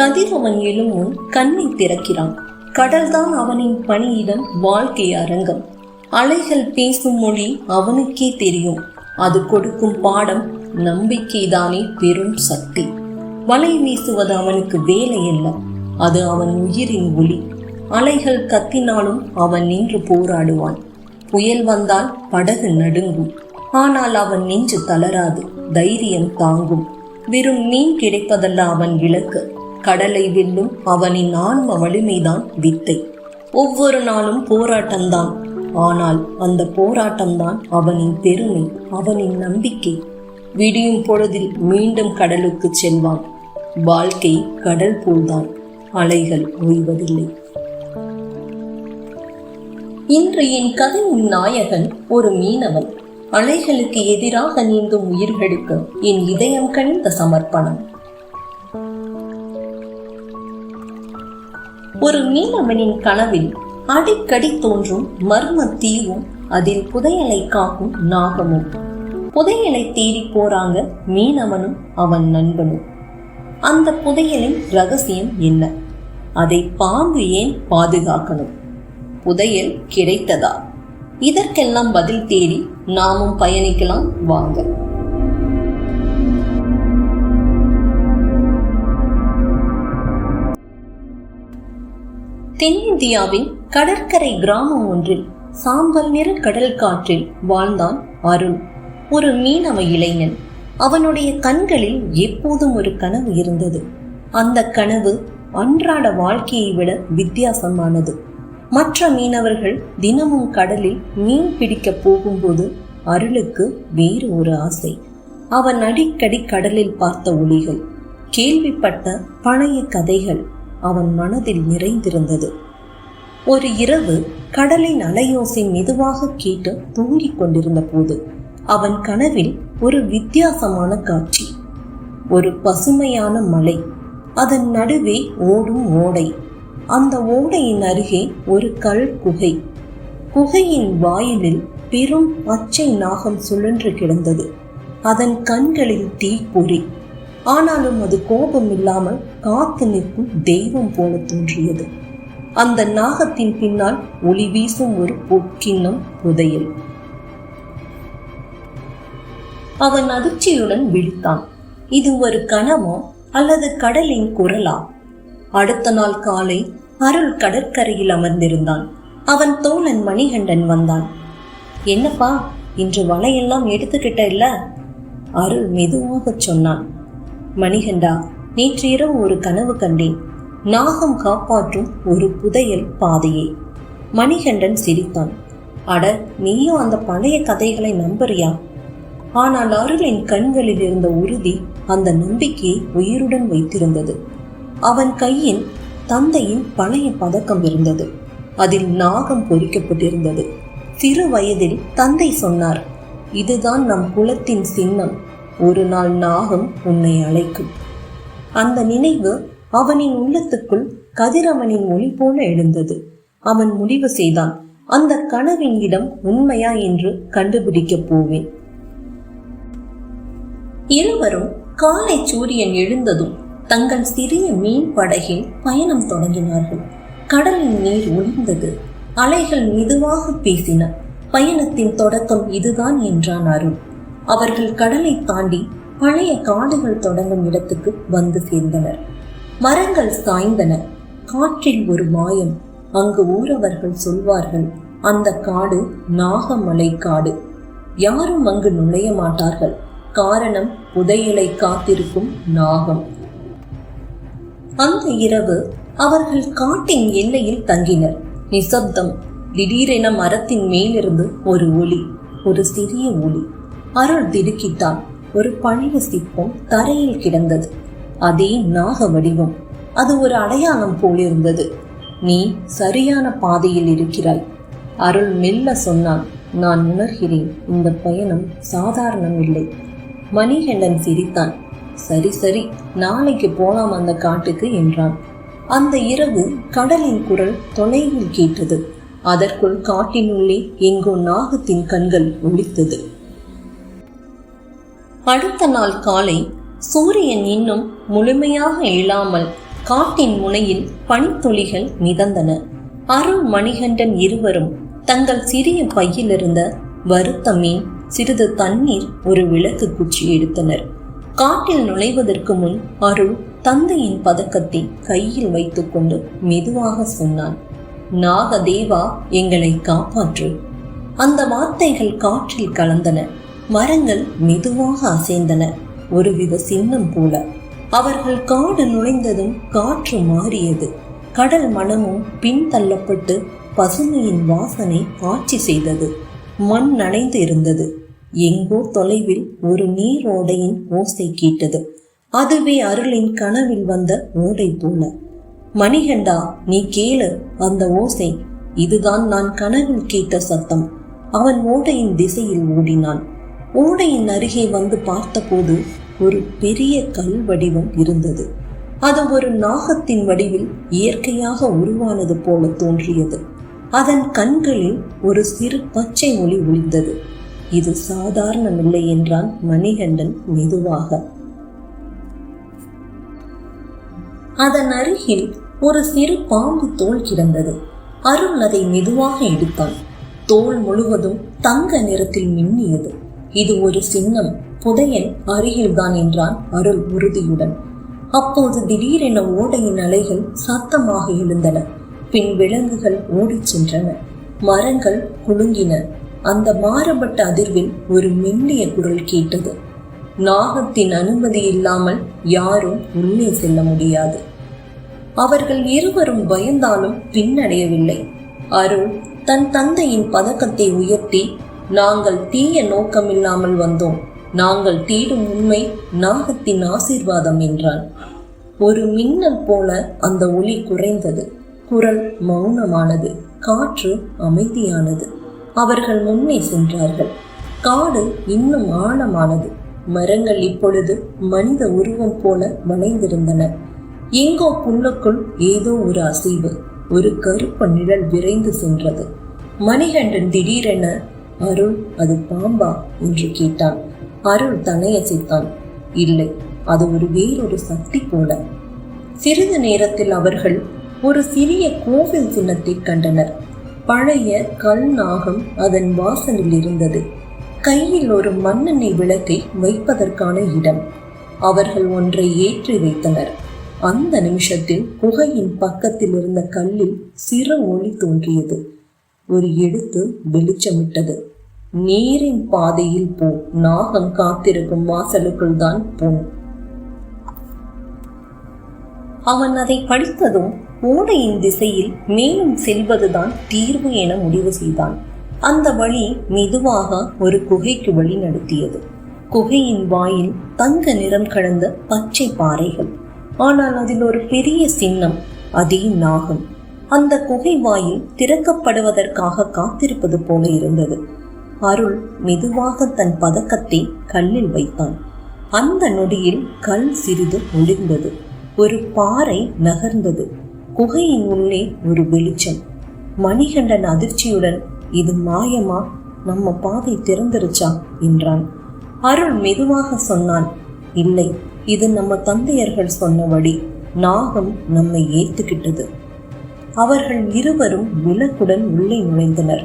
கதிரவன் எழும் முன் கண்ணை திறக்கிறான். கடல்தான் அவனின் பணியிடம் வாழ்க்கை அரங்கம். அலைகள் பேசும் மொழி அவனுக்கே தெரியும். அது கொடுக்கும் பாடம் நம்பிக்கைதானே பெரும் சக்தி. வலை வீசுவது அவனுக்கு வேலை அல்ல அது அவன் உயிரின் ஒளி. அலைகள் கத்தினாலும் அவன் நின்று போராடுவான். புயல் வந்தால் படகு நடுங்கும். ஆனால் அவன் நெஞ்சு தளராது தைரியம் தாங்கும். வெறும் மீன் கிடைப்பதல்ல அவன் இலக்கு கடலை வெல்லும் அவனின் ஆன்ம வலிமைதான் வித்தை. ஒவ்வொரு நாளும் போராட்டம்தான். ஆனால் அந்த போராட்டம்தான் அவனின் பெருமை அவனின் நம்பிக்கை. விடியும் பொழுதில் மீண்டும் கடலுக்கு செல்வான். வாழ்க்கை கடல் போல்தான் அலைகள் ஓய்வதில்லை. இன்று என் கதையின் நாயகன் ஒரு மீனவன். அலைகளுக்கு எதிராக நீந்தும் உயிர்களுக்கு என் இதயம் கணிந்த சமர்ப்பணம். ஒரு மீனவனின் கனவில் அடிக்கடி தோன்றும் மர்ம தீவும் அதில் புதையலை காக்கும் நாகமும். புதையலை தேடி போறாங்க மீனவனும் அவன் நண்பனும். அந்த புதையலின் ரகசியம் என்ன? அதை பாம்பு ஏன் பாதுகாக்கணும்? புதையல் கிடைத்ததா? இதற்கெல்லாம் பதில் தேடி நாமும் பயணிக்கலாம் வாங்க. தென்னிந்தியாவின் கடற்கரை கிராமம் ஒன்றில் சாம்பல் நிற கடல் காற்றில் வாழ்ந்தான் அருண். ஒரு மீனவ இளைஞன். அவனுடைய கண்களில் எப்போதும் ஒரு கனவு இருந்தது. அந்த கனவு அன்றாட வாழ்க்கையை விட வித்தியாசமானது. மற்ற மீனவர்கள் தினமும் கடலில் மீன் பிடிக்க போகும்போது அருளுக்கு வேறு ஒரு ஆசை. அவன் அடிக்கடி கடலில் பார்த்த ஒளிகள் கேள்விப்பட்ட பழைய கதைகள் அவன் மனதில் நிறைந்திருந்தது. ஒரு இரவு கடலின் அலையோசை மெதுவாக கேட்டு தூங்கிக் கொண்டிருந்த போது அவன் கனவில் ஒரு வித்தியாசமான காட்சி. ஒரு பசுமையான மலை. அதன் நடுவே ஓடும் ஓடை. அந்த ஓடையின் அருகே ஒரு கல் குகை. குகையின் வாயிலில் பெரும் பச்சை நாகம் சுழன்று கிடந்தது. அதன் கண்களில் தீப்பொறி. ஆனாலும் அது கோபம் இல்லாமல் காத்து நிற்கும் தெய்வம் போல தோன்றியது. அந்த நாகத்தின் பின்னால் ஒளி வீசும் ஒரு பொற்கிண்ணம் புதையல். அவன் அதிர்ச்சியுடன் விழித்தான். இது ஒரு கனவா அல்லது கடலின் குரலா? அடுத்த நாள் காலை அருள் கடற்கரையில் அமர்ந்திருந்தான். அவன் தோழன் மணிகண்டன் வந்தான். என்னப்பா இன்று வலையெல்லாம் எடுத்துக்கிட்ட இல்ல? அருள் மெதுவாகச் சொன்னான். மணிகண்டா நேற்று இரவு ஒரு கனவு கண்டேன். நாகம் காப்பாற்றும் ஒரு புதையல் பாதையை. மணிகண்டன் சிரித்தான். அட நீயும் அந்த பழைய கதைகளை நம்புறியா? ஆனால் அருளின் கண்களில் இருந்த உறுதி அந்த நம்பிக்கையை உயிருடன் வைத்திருந்தது. அவன் கையில் தந்தையின் பழைய பதக்கம் இருந்தது. அதில் நாகம் பொறிக்கப்பட்டிருந்தது. சிறு வயதில் தந்தை சொன்னார் இதுதான் நம் குலத்தின் சின்னம். ஒரு நாள் நாகம் உன்னை அழைக்கும். அந்த நினைவு அவனின் உள்ளத்துக்குள் கதிரவனின் ஒளி போல எழுந்தது. அவன் முடிவு செய்தான் அந்த கனவின் இடம் உண்மையா என்று கண்டுபிடிக்கப் போவேன். இருவரும் காலை சூரியன் எழுந்ததும் தங்கள் சிறிய மீன் படகில் பயணம் தொடங்கினார்கள். கடலின் நீர் ஒளிந்தது அலைகள் மெதுவாக பேசின. பயணத்தின் தொடக்கம் இதுதான் என்றான் அருண். அவர்கள் கடலை தாண்டி பழைய காடுகள் தொடங்கும் இடத்துக்கு வந்து சேர்ந்தனர். மரங்கள் சாய்ந்தன. காற்றில் ஒரு மாயம். அங்கு ஊரவர்கள் சொல்வார்கள் அந்த காடு நாகமலை காடு. யாரும் அங்கு நுழைய மாட்டார்கள். காரணம் புதையலை காத்திருக்கும் நாகம் அந்த இரவு அவர்கள் காட்டின் எல்லையில் தங்கினர். நிசப்தம். திடீரென மரத்தின் மேலிருந்து ஒரு ஒளி ஒரு சிறிய ஒளி. அருள் திடுக்கிட்டான். ஒரு பழைய சிற்பம் தரையில் கிடந்தது. அதே நாக வடிவம். அது ஒரு அடையாளம் போலிருந்தது. நீ சரியான பாதையில் இருக்கிறாய். அருள் மெல்ல சொன்னான். நான் உணர்கிறேன். இந்த பயணம் சாதாரணம் இல்லை மணிகண்டன் சிரித்தான். சரி சரி. நாளைக்கு போலாம் அந்த காட்டுக்கு என்றான். அந்த இரவு கடலின் குரல் தொலைவில் கேட்டது. அதற்குள் காட்டினுள்ளே எங்கோ நாகத்தின் கண்கள் ஒளித்தது அடுத்த நாள் காலை சூரியன் இன்னும் முழுமையாக எழாமல் காட்டின் முனையில் பனித்துளிகள் மிதந்தன. அருள் மணிகண்டன் இருவரும் தங்கள் சிறிய பையிலிருந்த வறுத்த மீன் சிறிது தண்ணீர் ஒரு விளக்கு குச்சி எடுத்தனர். காட்டில் நுழைவதற்கு முன் அருள் தந்தையின் பதக்கத்தை கையில் வைத்துக்கொண்டு மெதுவாக சொன்னான் நாகதேவா எங்களை காப்பாற்று. அந்த வார்த்தைகள் காற்றில் கலந்தன. மரங்கள் மெதுவாக அசைந்தன. ஒருவித சின்னம் போல அவர்கள் காடு நுழைந்ததும் காற்று மாறியது. கடல் மனமும் பின்தள்ளப்பட்டு பசுமையின் வாசனை ஆட்சி செய்தது. மண் நனைந்து இருந்தது. எங்கோ தொலைவில் ஒரு நீரோடையின் ஓசை கேட்டது. அதுவே அருளின் கனவில் வந்த ஓடை போல. மணிகண்டா நீ கேளு அந்த ஓசை. இதுதான் நான் கனவில் கேட்ட சத்தம். அவன் ஓடையின் திசையில் ஓடினான். ஓடையின் அருகே வந்து பார்த்தபோது ஒரு பெரிய கல் வடிவம் இருந்தது. அது ஒரு நாகத்தின் வடிவில் இயற்கையாக உருவானது போல தோன்றியது. அதன் கண்களில் ஒரு சிறு பச்சை ஒளி ஒளிந்தது இது சாதாரணமில்லை என்றான் மணிகண்டன் மெதுவாக. அதன் அருகில் ஒரு சிறு பாம்பு தோல் கிடந்தது. அருள் அதை மெதுவாக எடுத்தான். தோல் முழுவதும் தங்க நிறத்தில் மின்னியது. இது ஒரு சின்னம் புதையன் அருகில்தான் என்றான் அருள் உறுதியுடன். அப்போது திடீரென ஓடையின் அலைகள் சத்தமாக எழுந்தன. பின் விலங்குகள் ஓடிச் சென்றன. மரங்கள் குலுங்கின. அந்த மாறுபட்ட அதிர்வில் ஒரு மெல்லிய குரல் கேட்டது. நாகத்தின் அனுமதி இல்லாமல் யாரும் உள்ளே செல்ல முடியாது. அவர்கள் இருவரும் பயந்தாலும் பின்னடையவில்லை. அருள் தன் தந்தையின் பதக்கத்தை உயர்த்தி நாங்கள் தீய நோக்கமில்லாமல் வந்தோம். நாங்கள் தேடும் உண்மை நாகத்தின் ஆசீர்வாதம் என்றான் ஒரு மின்னல் போல அந்த ஒளி குறைந்தது. குரல் மௌனமானது. காற்று அமைதியானது. அவர்கள் முன்னே சென்றார்கள். காடு இன்னும் ஆழமானது. மரங்கள் இப்பொழுது மனித உருவம் போல வளைந்திருந்தன. எங்கோ புல்லுக்குள் ஏதோ ஒரு அசைவு. ஒரு கருப்பு நிழல் விரைந்து சென்றது. மணிகண்டன் திடீரென அருள் அது பாம்பா? என்று கேட்டான். அருள் தலையசைத்தான். இல்லை அது ஒரு வேறொரு சக்தி போல. சிறிது நேரத்தில் அவர்கள் ஒரு சிறிய கோவில் சின்னத்தை கண்டனர். பழைய கல் நாகம் அதன் வாசலில் இருந்தது. கையில் ஒரு மண்ணெண்ணெய் விளக்கை வைப்பதற்கான இடம். அவர்கள் ஒன்றை ஏற்றி வைத்தனர். அந்த நிமிஷத்தில் குகையின் பக்கத்தில் இருந்த கல்லில் சிறு ஒளி தோன்றியது. ஒரு எழுத்து வெளிச்சமிட்டது. நீரின் பாதையில் போ. நாகம் காத்திருக்கும் வாசலுக்குள் தான் போ. அவன் அதை படித்ததும் ஓடையின் திசையில் மேலும் செல்வதுதான் தீர்வு என முடிவு செய்தான். அந்த வழி மெதுவாக ஒரு குகைக்கு வழி நடத்தியது. குகையின் வாயில் தங்க நிறம் கலந்த பச்சை பாறைகள். ஆனால் அதில் ஒரு பெரிய சின்னம் அதே நாகம். அந்த குகை வாயில் திறக்கப்படுவதற்காக காத்திருப்பது போல இருந்தது. அருள் மெதுவாக தன் பதக்கத்தை கல்லில் வைத்தான். அந்த நொடியில் கல் சிறிது ஒளிர்ந்தது. ஒரு பாறை நகர்ந்தது. குகையின் உள்ளே ஒரு வெளிச்சம். மணிகண்டன் அதிர்ச்சியுடன் இது மாயமா? நம்ம பாதை திறந்துருச்சா? என்றான். அருள் மெதுவாக சொன்னான் இல்லை இது நம்ம தந்தையர்கள் சொன்னபடி நாகம் நம்மை ஏத்துக்கிட்டது. அவர்கள் இருவரும் விளக்குடன் உள்ளே நுழைந்தனர்.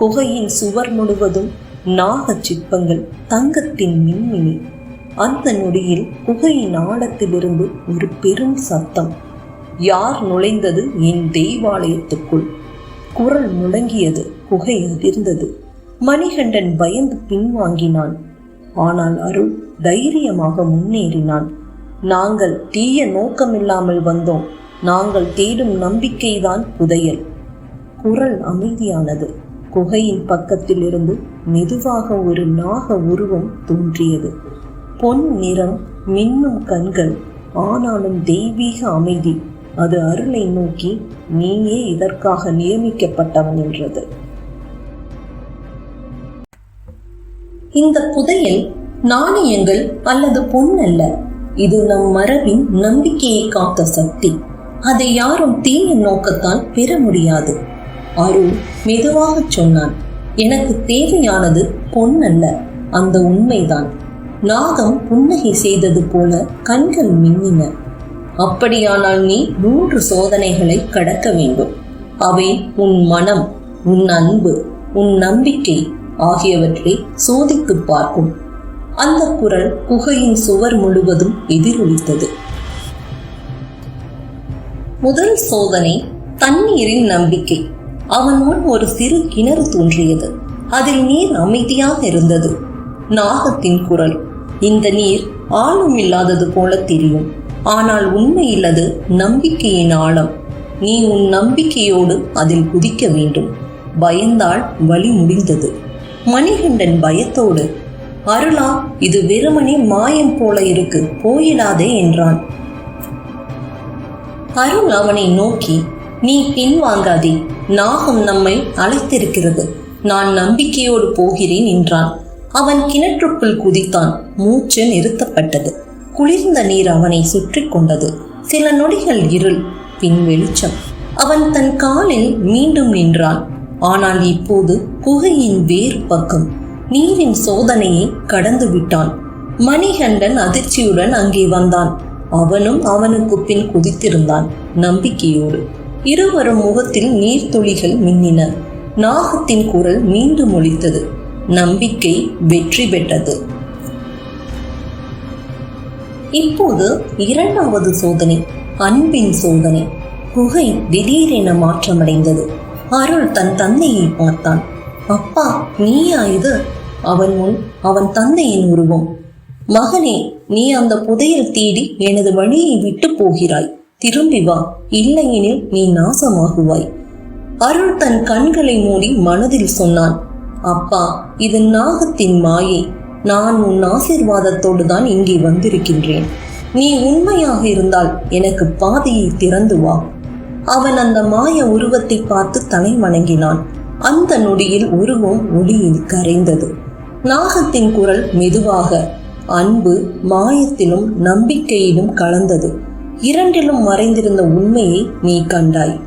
குகையின் சுவர் முழுவதும் நாக சிற்பங்கள் தங்கத்தின் மின்மினி. அந்த நொடியில் குகையின் ஆழத்திலிருந்து ஒரு பெரும் சத்தம். யார் நுழைந்தது என் தெய்வாலயத்துக்குள் குரல் முழங்கியது குகை அதிர்ந்தது. மணிகண்டன் பயந்து பின்வாங்கினான். ஆனால் அருள் தைரியமாக முன்னேறினான். நாங்கள் தீய நோக்கமில்லாமல் வந்தோம். நாங்கள் தேடும் நம்பிக்கைதான் புதையல். குரல் அமைதியானது. குகையின் பக்கத்தில் இருந்து மெதுவாக ஒரு நாக உருவம் தோன்றியது. பொன் நிறம் மின்னும் கண்கள் ஆனாலும் தெய்வீக அமைதி. அது அருளை நோக்கி நீயே இதற்காக நியமிக்கப்பட்டவன் என்றது. இந்த புதையல் நாணயங்கள் அல்லது பொன் அல்ல. இது நம் மரபின் நம்பிக்கையை காத்த சக்தி. அதை யாரும் தீய நோக்கத்தால் பெற முடியாது. அருள் மெதுவாக சொன்னான். எனக்கு தேவையானது பொன் அல்ல அந்த உண்மைதான். நாகம் புன்னகை செய்தது போல கண்கள் மின்னின. அப்படியானால் நீ மூன்று சோதனைகளை கடக்க வேண்டும். அவை உன் மனம் உன் அன்பு உன் நம்பிக்கை ஆகியவற்றை சோதித்து பார்க்கும். அந்த குரல் குகையின் சுவர் முழுவதும் எதிரொலித்தது. முதல் சோதனை தண்ணீரின் நம்பிக்கை. அவன் முன் ஒரு சிறு கிணறு தோன்றியது. அதில் நீர் அமைதியாக இருந்தது. நாகத்தின் குரல் இந்த நீர் ஆழம் இல்லாதது போல தெரியும். ஆனால் உண்மையில் அது நம்பிக்கையின் ஆழம். நீ உன் நம்பிக்கையோடு அதில் குதிக்க வேண்டும் பயந்தால் வழி முடிந்தது. மணிகண்டன் பயத்தோடு அருளா இது வெறுமனே மாயம் போல இருக்கு. போயிடாதே என்றான். அருள் அவனை நோக்கி நீ பின்வாங்காதே. நாகம் நம்மை அழைத்திருக்கிறது. நான் நம்பிக்கையோடு போகிறேன் என்றான். அவன் கிணற்றுக்குள் குதித்தான். மூச்சு நிறுத்தப்பட்டது. குளிர்ந்த நீர் அவனை சுற்றி கொண்டது. சில நொடிகள் இருள் பின் வெளிச்சம். அவன் தன் காலில் மீண்டும் நின்றான். ஆனால் இப்போது குகையின் வேறு பக்கம் நீரின் சோதனையை கடந்து விட்டான். மணிகண்டன் அதிர்ச்சியுடன் அங்கே வந்தான். அவனும் அவனுக்கு பின் குதித்திருந்தான் நம்பிக்கையோடு. இருவரும் முகத்தில் நீர்த்துளிகள் மின்னின. நாகத்தின் குரல் மீண்டும் ஒழித்தது நம்பிக்கை வெற்றி பெற்றது. இப்போது இரண்டாவது சோதனை அன்பின் சோதனை. குகை திடீரென மாற்றமடைந்தது. அருள் தன் தந்தையை பார்த்தான். அப்பா நீயா இது? அவன் முன் அவன் தந்தையின் உருவம். மகனே நீ அந்த புதையல் தேடி எனது வழியை விட்டு போகிறாய். திரும்பி வா. இல்லையெனில் நீ நாசமாகுவாய். அருள் தன் கண்களை மூடி மனதில் சொன்னான் அப்பா இது நாகத்தின் மாயை. நான் உன் ஆசீர்வாதத்தோடு தான் இங்கே வந்திருக்கின்றேன். நீ உண்மையாக இருந்தால் எனக்கு பாதையை திறந்து வா. அவன் அந்த மாய உருவத்தை பார்த்து தலை வணங்கினான். அந்த நொடியில் உருவம் ஒளியில் கரைந்தது. நாகத்தின் குரல் மெதுவாக அன்பு மாயத்திலும் நம்பிக்கையிலும் கலந்தது. இரண்டிலும் மறைந்திருந்த உண்மையை நீ கண்டாய்.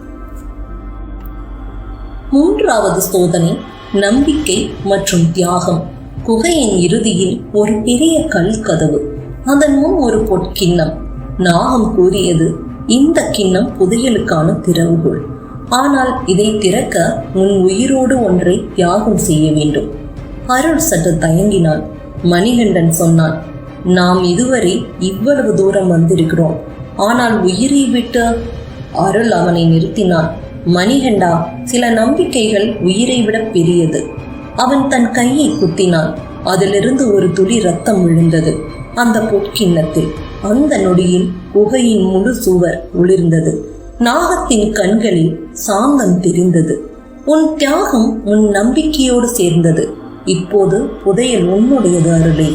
மூன்றாவது சோதனை நம்பிக்கை மற்றும் தியாகம். குகையின் இறுதியில் ஒரு பெரிய கல் கதவு. அதன் முன் ஒரு பொற்கிண்ணம். நாகம் கூறியது இந்த கிண்ணம் புதையலுக்கான திறவுகோள். ஆனால் இதை திறக்க உன் உயிரோடு ஒன்றை தியாகம் செய்ய வேண்டும். அருள் சற்று தயங்கினான். மணிகண்டன் சொன்னான் நாம் இதுவரை இவ்வளவு தூரம் வந்திருக்கிறோம். ஆனால் உயிரை விட்டு அருள் அவனை நிறுத்தினான். மணிகண்டா சில நம்பிக்கைகள் உயிரை விட பெரியது. அவன் தன் கையை குத்தினான். அதிலிருந்து ஒரு துளி ரத்தம் விழுந்தது. அந்த பொற்கிண்ணத்தில் அந்த நொடியில் குகையின் முழு சுவர் ஒளிர்ந்தது. நாகத்தின் கண்களில் சாந்தம் தெரிந்தது. உன் தியாகம் உன் நம்பிக்கையோடு சேர்ந்தது. இப்போது புதையல் உன்னுடையது அருளே.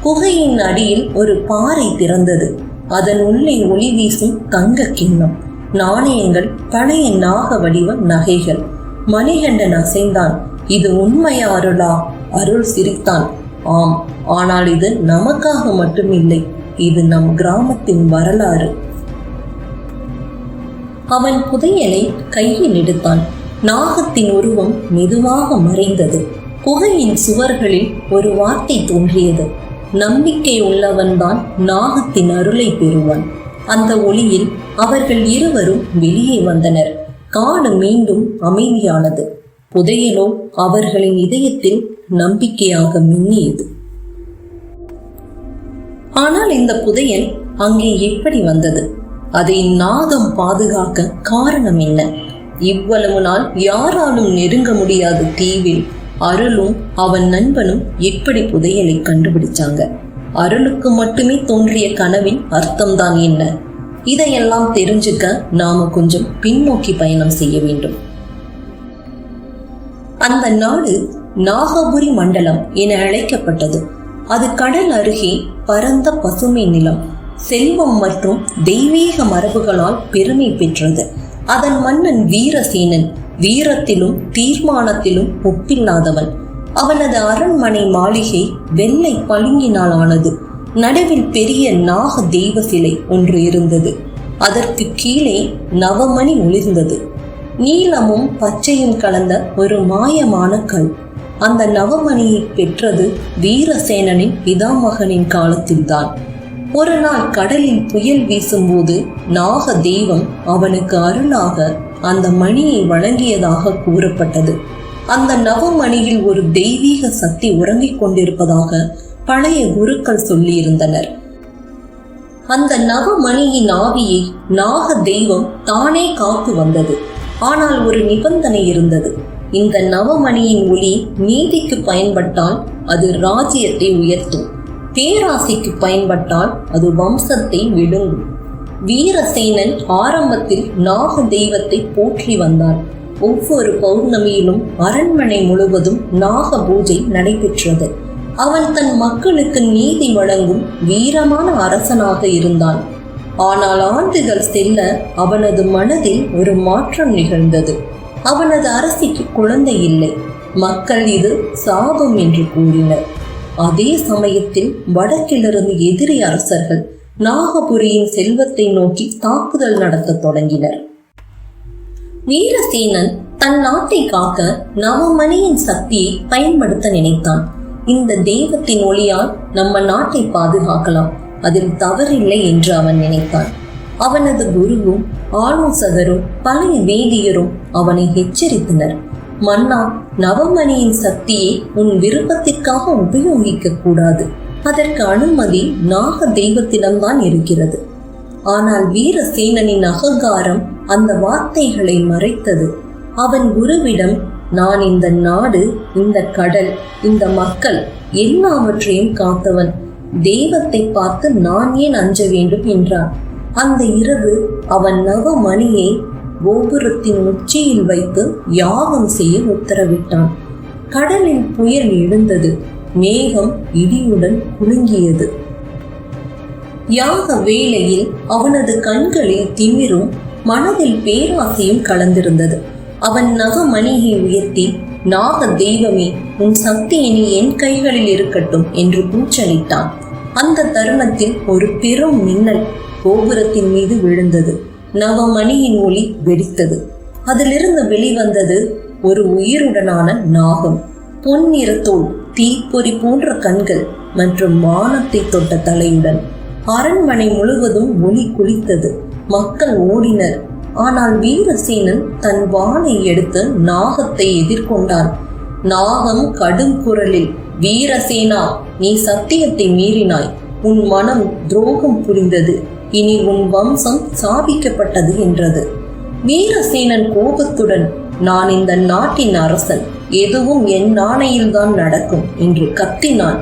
குகையின் அடியில் ஒரு பாறை திறந்தது. அதன் உள்ளே ஒளி வீசும் தங்க கிண்ணம் நாணயங்கள் பழைய நாக வடிவ நகைகள். மணிகண்டன் அசைந்தான். இது உண்மை அருளா அருள் சிரித்தான். ஆம் ஆனால் இது நமக்காக மட்டுமில்லை. இது நம் கிராமத்தின் வரலாறு. அவன் புதையலை கையில் எடுத்தான். நாகத்தின் உருவம் மெதுவாக மறைந்தது. குகையின் சுவர்களில் ஒரு வார்த்தை தோன்றியது. நம்பிக்கை உள்ளவன்தான் நாகத்தின் அருளை பெறுவான். அந்த ஒளியில் அவர்கள் இருவரும் வெளியே வந்தனர். காடு மீண்டும் அமைதியானது. புதையலோ அவர்களின் இதயத்தில் நம்பிக்கையாக மின்னியது. ஆனால் இந்த புதையல் அங்கே எப்படி வந்தது? அதை நாகம் பாதுகாக்க காரணம் என்ன? இவ்வளவு நாள் யாராலும் நெருங்க முடியாத தீவில். அருளும் அவன் நண்பனும் எப்படி புதையலை கண்டுபிடிச்சாங்க? அருளுக்கு மட்டுமே தோன்றிய கனவின் அர்த்தம்தான் என்ன? இதையெல்லாம் தெரிஞ்சுக்க நாம கொஞ்சம் பின்னோக்கி பயணம் செய்ய வேண்டும். அந்த நாடு நாகபுரி மண்டலம் என அழைக்கப்பட்டது. அது கடல் அருகே பரந்த பசுமை நிலம் செல்வம் மற்றும் தெய்வீக மரபுகளால் பெருமை பெற்றது. அதன் மன்னன் வீரசேனன். வீரத்திலும் தீர்மானத்திலும் ஒப்பில்லாதவன். அவனது அரண்மனை மாளிகை வெள்ளை பளிங்கினால் ஆனது நடுவில் பெரிய நாக தெய்வ சிலை ஒன்று இருந்தது. அதற்கு கீழே நவமணி ஒளிர்ந்தது. நீளமும் பச்சையும் கலந்த ஒரு மாயமான கல். அந்த நவமணியை பெற்றது வீரசேனனின் பிதாமகனின் காலத்தில்தான். ஒரு நாள் கடலில் புயல் வீசும்போது நாக தெய்வம் அவனுக்கு அருளாக அந்த மணியை வழங்கியதாக கூறப்பட்டது. அந்த நவமணியில் ஒரு தெய்வீக சக்தி உறங்கிக் கொண்டிருப்பதாக பழைய குருக்கள் சொல்லியிருந்தனர். அந்த நவமணியின் ஆவியை நாக தெய்வம் தானே காத்து வந்தது. ஆனால் ஒரு நிபந்தனை இருந்தது. இந்த நவமணியின் ஒளி நீதிக்கு பயன்பட்டால் அது ராஜ்யத்தை உயர்த்தும். பேராசைக்கு பயன்பட்டால் அது வம்சத்தை விழுங்கும். வீரசேனன் ஆரம்பத்தில் நாக தெய்வத்தை போற்றி வந்தான் ஒவ்வொரு பௌர்ணமியிலும் அரண்மனை முழுவதும் நாக பூஜை நடைபெற்றது. அவன் தன் மக்களுக்கு நீதி வழங்கும் வீரமான அரசனாக இருந்தான். ஆனால் ஆண்டுகள் செல்ல அவனது மனதில் ஒரு மாற்றம் நிகழ்ந்தது. அவனது அரசிக்கு குழந்தை இல்லை. மக்கள் இது சாபம் என்று கூறினர். அதே சமயத்தில் வடக்கிலிருந்து எதிரி அரசர்கள் நாகபுரியின் செல்வத்தை நோக்கி தாக்குதல் நடத்த தொடங்கினர். வீரசேனன் தன் நாட்டை காக்க நவமணியின் சக்தியை பயன்படுத்த நினைத்தான். இந்த தெய்வத்தின் ஒளியால் நம்ம நாட்டை பாதுகாக்கலாம். அதில் தவறில்லை என்று அவன் நினைத்தான். அவனது குருவும் ஆலோசகரும் பழைய வேதியரும் அவனை எச்சரித்தனர். மன்னா நவமணியின் சக்தியை உன் விருப்பத்திற்காக உபயோகிக்க கூடாது. அதற்கு அனுமதி நாக தெய்வத்திடம்தான் இருக்கிறது. ஆனால் வீரசேனனின் அகங்காரம் அந்த வார்த்தைகளை மறைத்தது. அவன் குருவிடம் நான் இந்த நாடு இந்த கடல் இந்த மக்கள் எல்லாவற்றையும் காத்தவன். தெய்வத்தை பார்த்து நான் ஏன் அஞ்ச வேண்டும்? என்றான். அந்த இரவு அவன் நவமணியை கோபுரத்தின் உச்சியில் வைத்து யாகம் செய்ய உத்தரவிட்டான். கடலில் புயல் எழுந்தது. மேகம் இடியுடன் குலுங்கியது. யாக வேளையில் அவனது கண்களில் திமிரும் மனதில் பேராசையும் கலந்திருந்தது. அவன் நகமணியை உயர்த்தி நாக தெய்வமே உன் சக்தி இனி என் கைகளில் இருக்கட்டும் என்று கூச்சலிட்டான். அந்த தருணத்தில் ஒரு பெரும் மின்னல் கோபுரத்தின் மீது விழுந்தது. நவமணியின் ஒளி வெடித்தது. அதிலிருந்து வெளிவந்தது ஒரு உயிருடனான நாகம். பொன்னிறத்தோல் தீப்பொறி போன்ற கண்கள் மற்றும் வானத்தை தொட்ட தலையுடன் அரண்மனை முழுவதும் ஒளி குளித்தது. மக்கள் ஓடினர். ஆனால் வீரசேனன் தன் வானை எடுத்து நாகத்தை எதிர்கொண்டான். நாகம் கடும் குரலில் வீரசேனா நீ சத்தியத்தை மீறினாய். உன் மனம் துரோகம் புரிந்தது. இனி உன் வம்சம் சாபிக்கப்பட்டது என்றது. வீரசேனன் கோபத்துடன் நான் இந்த நாட்டின் அரசன். எதுவும் என் ஆணையில்தான் நடக்கும் என்று கத்தினான்.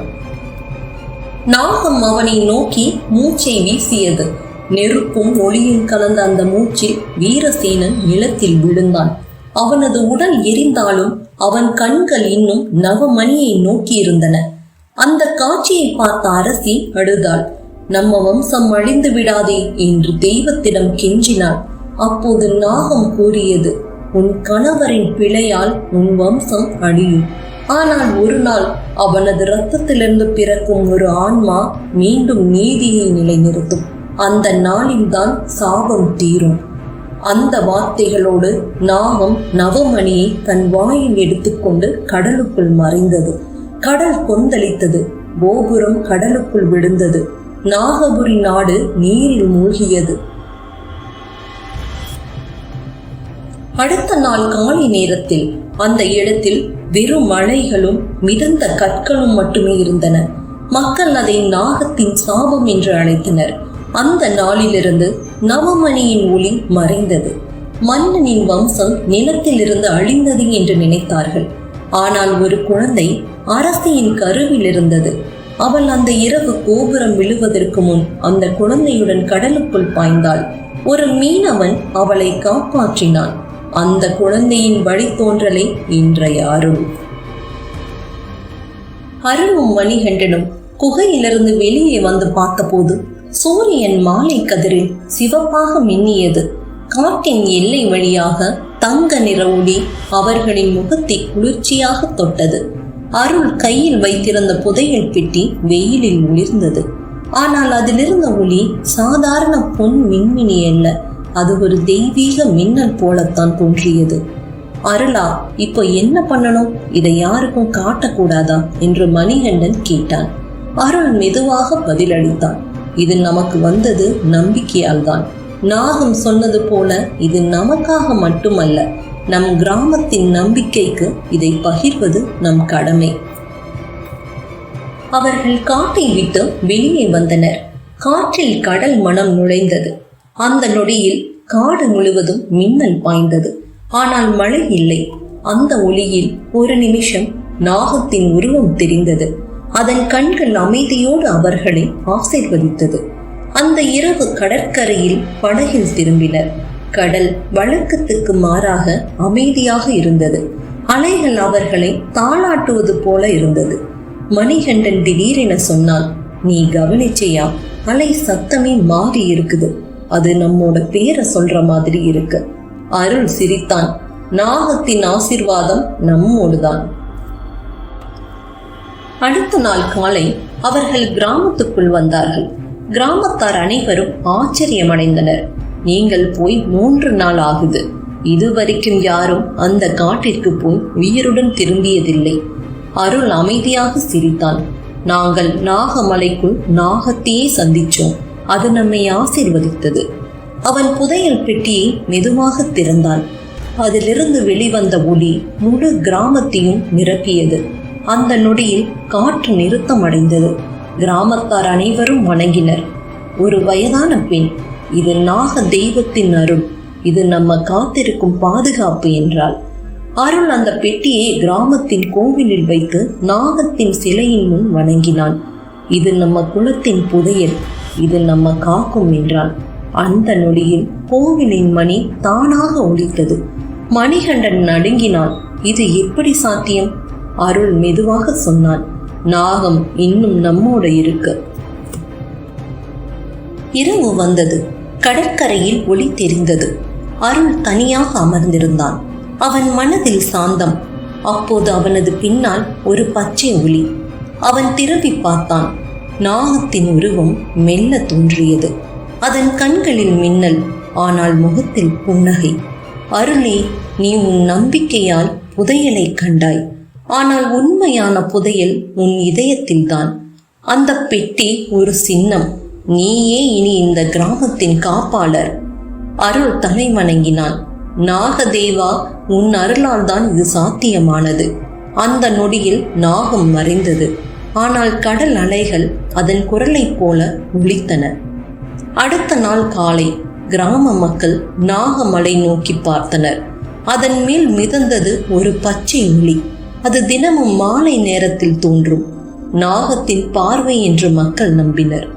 நாகம் அவனை நோக்கி மூச்சை வீசியது. நெருப்பும் ஒளியும் கலந்த அந்த மூச்சில் வீரசேனன் நிலத்தில் விழுந்தான். அவனது உடல் எரிந்தாலும் அவன் கண்கள் இன்னும் நவமணியை நோக்கி இருந்தன அந்த காட்சியை பார்த்த அரசி அழுதாள். நம்ம வம்சம் அழிந்து விடாதே என்று தெய்வத்திடம் கெஞ்சினாள். அப்போது நாகம் கூறியது உன் கணவரின் பிழையால் உன் வம்சம் அழியும். ஆனால் ஒரு நாள் அவனது ரத்தத்திலிருந்து பிறக்கும் ஒரு ஆன்மா மீண்டும் நீதியை நிலைநிறுத்தும். அந்த நாளில்தான் சாபம் தீரும். அந்த வார்த்தைகளோடு நாகம் நவமணியை தன் வாயில் எடுத்துக்கொண்டு கடலுக்குள் மறைந்தது. கடல் கொந்தளித்தது. கோபுரம் கடலுக்குள் விழுந்தது. நாகபுரி நாடு நீரில் மூழ்கியது. அடுத்த நாள் காலை நேரத்தில் அந்த இடத்தில் வெறும் மலைகளும் மிதந்த கற்களும் மட்டுமே இருந்தன. மக்கள் அதை நாகத்தின் சாபம் என்று அழைத்தனர். அந்த நாளிலிருந்து நவமணியின் ஒளி மறைந்தது. மன்னனின் வம்சம் நிலத்திலிருந்து அழிந்தது என்று நினைத்தார்கள். ஆனால் ஒரு குழந்தை அரசியின் கருவில் இருந்தது. அவள் அந்த இரவு கோபுரம் விழுவதற்கு முன் அந்த குழந்தையுடன் கடலுக்குள் பாய்ந்தாள். ஒரு மீனவன் அவளை காப்பாற்றினான். அந்த குழந்தையின் வழித்தோன்றலை இன்றைய அருள் அருளும் மணிகண்டனும் குகையிலிருந்து வெளியே வந்து பார்த்தபோது சூரியன் மாலை கதிரில் சிவப்பாக மின்னியது. காட்டின் எல்லை வழியாக தங்க நிற ஒளி அவர்களின் முகத்தை குளிர்ச்சியாக தொட்டது. அருள் கையில் வைத்திருந்த புதையல் பெட்டி வெயிலில் ஒளிர்ந்தது. ஆனால் அதிலிருந்த ஒளி சாதாரண பொன் மின்மினி அல்ல. அது ஒரு தெய்வீக மின்னல் போலத்தான் தோன்றியது. அருளா இப்போ என்ன பண்ணணும்? இதை யாருக்கும் காட்டக்கூடாதா? என்று மணிகண்டன் கேட்டான். அருள் மெதுவாக பதிலளித்தான். இது நமக்கு வந்தது நம்பிக்கையால் தான் நாகம் சொன்னது போல இது நமக்காக மட்டுமல்ல நம் கிராமத்தின் நம்பிக்கைக்கு இதை பகிர்வது நம் கடமை. அவர்கள் காட்டை விட்டு வெளியே வந்தனர். காற்றில் கடல் மனம் நுழைந்தது. அந்த நொடியில் காடு முழுவதும் மின்னல் பாய்ந்தது. ஆனால் மழை இல்லை. அந்த ஒளியில் ஒரு நிமிஷம் நாகத்தின் உருவம் தெரிந்தது. அதன் கண்கள் அமைதியோடு அவர்களை ஆசீர்வதித்தது. அந்த இரவு கடற்கரையில் படகில் திரும்பினர். கடல் வழக்கத்துக்கு மாறாக அமைதியாக இருந்தது. அலைகள் அவர்களை தாளாட்டுவது போல இருந்தது. மணிகண்டன் திடீரென சொன்னால் நீ கவனிச்சையா? அலை சத்தமே மாறி இருக்குது. அது நம்மோட பேரை சொல்ற மாதிரி இருக்கு. அருள் சிரித்தான். நாகத்தின் ஆசிர்வாதம் நம்மோடுதான். அடுத்த நாள் காலை அவர்கள் கிராமத்துக்குள் வந்தார்கள். கிராமத்தார் அனைவரும் ஆச்சரியமடைந்தனர். நீங்கள் போய் மூன்று நாள் ஆகுது. இதுவரைக்கும் யாரும் அந்த காட்டிற்கு போய் உயிருடன் திரும்பியதில்லை. அருள் அமைதியாக சிரித்தான். நாங்கள் நாகமலைக்குள் நாகத்தையே சந்திச்சோம். அது நம்மை ஆசீர்வதித்தது. அவன் புதையல் பெட்டியை மெதுவாக திறந்தான் அதிலிருந்து வெளிவந்த ஒளி முழு கிராமத்தையும் நிரப்பியது. அந்த நொடியில் காற்று நிறுத்தமடைந்தது. கிராமத்தார் அனைவரும் வணங்கினர். ஒரு வயதான பெண் இது நாக தெய்வத்தின் அருள் இது நம்ம காத்திருக்கும் பாதுகாப்பு என்றாள். அருள் அந்த பெட்டியை கிராமத்தின் கோவிலில் வைத்து நாகத்தின் சிலையின் முன் வணங்கினான். இது நம்ம குலத்தின் புதையல் இது நம்ம காக்கும் என்றால் அந்த நொடியில் கோவிலின் மணி தானாக ஒலித்தது. மணிகண்டன் நடுங்கினான். இது எப்படி சாத்தியம்? அருள் மெதுவாக சொன்னான். நாகம் இன்னும் நம்மோட இருக்கு. இரவு வந்தது. கடற்கரையில் ஒளி தெரிந்தது. அருள் தனியாக அமர்ந்திருந்தான். அவன் மனதில் சாந்தம். அப்போது அவனது பின்னால் ஒரு பச்சை ஒளி. அவன் திரும்பி பார்த்தான். நாகத்தின் உருவம் மெல்ல தோன்றியது. அதன் கண்களில் மின்னல் ஆனால் முகத்தில் புன்னகை. அருளே நீ உன் நம்பிக்கையால் புதையலை கண்டாய். ஆனால் உண்மையான புதையல் உன் இதயத்தில்தான். அந்த பெட்டி ஒரு சின்னம் நீயே இனி இந்த கிராமத்தின் காப்பாளர். அருள் தலை வணங்கினான் நாகதேவா உன் அருளால் தான் இது சாத்தியமானது. அந்த நொடியில் நாகம் மறைந்தது. ஆனால் கடல் அலைகள் அதன் குரலைப் போல ஒழித்தன அடுத்த நாள் காலை கிராம மக்கள் நாகமலை நோக்கி பார்த்தனர். அதன் மேல் மிதந்தது ஒரு பச்சை ஒளி. அது தினமும் மாலை நேரத்தில் தோன்றும். நாகத்தின் பார்வை என்று மக்கள் நம்பினர்.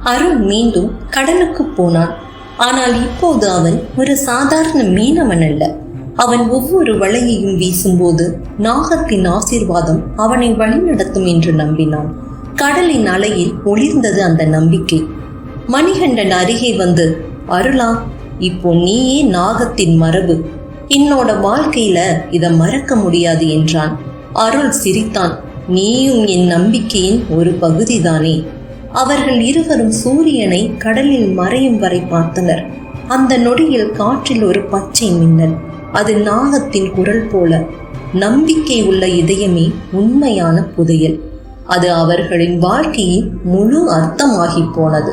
அருண் மீண்டும் கடலுக்கு போனான். ஆனால் இப்போது அவன் ஒரு சாதாரண மீனவன் அல்ல. அவன் ஒவ்வொரு வலையையும் வீசும்போது நாகத்தின் ஆசீர்வாதம் அவனை வழிநடத்தும் என்று நம்பினான். கடலின் அலையில் ஒளிர்ந்தது அந்த நம்பிக்கை. மணிகண்டன் அருகே வந்து அருளா இப்போ நீயே நாகத்தின் மரபு. என்னோட வாழ்க்கையில இத மறக்க முடியாது என்றான். அருள் சிரித்தான். நீயும் என் நம்பிக்கையின் ஒரு பகுதிதானே. அவர்கள் இருவரும் சூரியனை கடலில் மறையும் வரை பார்த்தனர். அந்த நொடியில் காற்றில் ஒரு பச்சை மின்னல். அது நாகத்தின் குரல் போல நம்பிக்கை உள்ள இதயமே உண்மையான புதையல். அது அவர்களின் வாழ்க்கையின் முழு அர்த்தமாகி போனது.